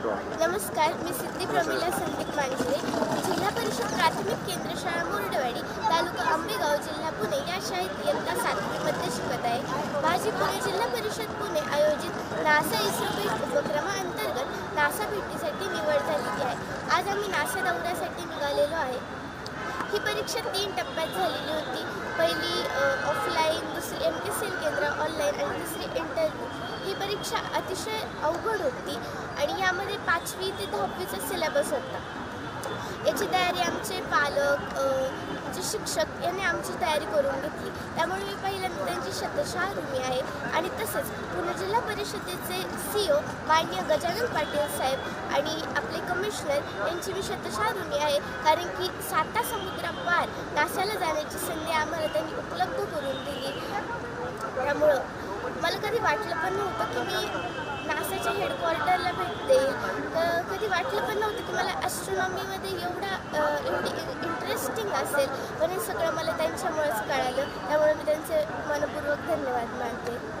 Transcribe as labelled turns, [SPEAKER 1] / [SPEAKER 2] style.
[SPEAKER 1] नमस्कार मी सिद्धी प्रमिला संदीप मांजरे जिल्हा परिषद प्राथमिक केंद्र शाळा मोरडवाडी तालुका आंबेगाव जिल्हा पुणे या शाळेत इयत्ता सातवीमध्ये शिकत आहे. माझी पुणे जिल्हा परिषद पुणे आयोजित नासा इस्रो भेट उपक्रमाअंतर्गत नासा भेटीसाठी निवड झालेली आहे. आज आम्ही नासा दौऱ्यासाठी निघालेलो आहे. ही परीक्षा तीन टप्प्यात झालेली होती. पहिली ऑफलाईन दुसरी एम टी सी एल केंद्र ऑनलाईन आणि तिसरी इंटरव्ह्यू ही परीक्षा अतिशय अवघड होती. आणि पाचवी ते दहावीचा सिलेबस होता याची तयारी आमचे पालक जे शिक्षक यांनी आमची तयारी करून घेतली. त्यामुळे मी पहिल्यांदा त्यांची शतशः ऋणी आहे. आणि तसंच पुणे जिल्हा परिषदेचे सी ओ मान्य गजानन पाटील साहेब आणि आपले कमिशनर यांची मी शतशः ऋणी आहे. कारण की साता समुद्रापार नासाला जाण्याची संधी आम्हाला त्यांनी उपलब्ध करून दिली. त्यामुळं मला कधी वाटलं पण नव्हतं की मी नासा भेटते तर कधी वाटलं पण नव्हतं की मला ॲस्ट्रॉनॉमीमध्ये एवढा एवढी इंटरेस्टिंग असेल. पण हे सगळं मला त्यांच्यामुळेच कळालं. त्यामुळे मी त्यांचे मनपूर्वक धन्यवाद मानते.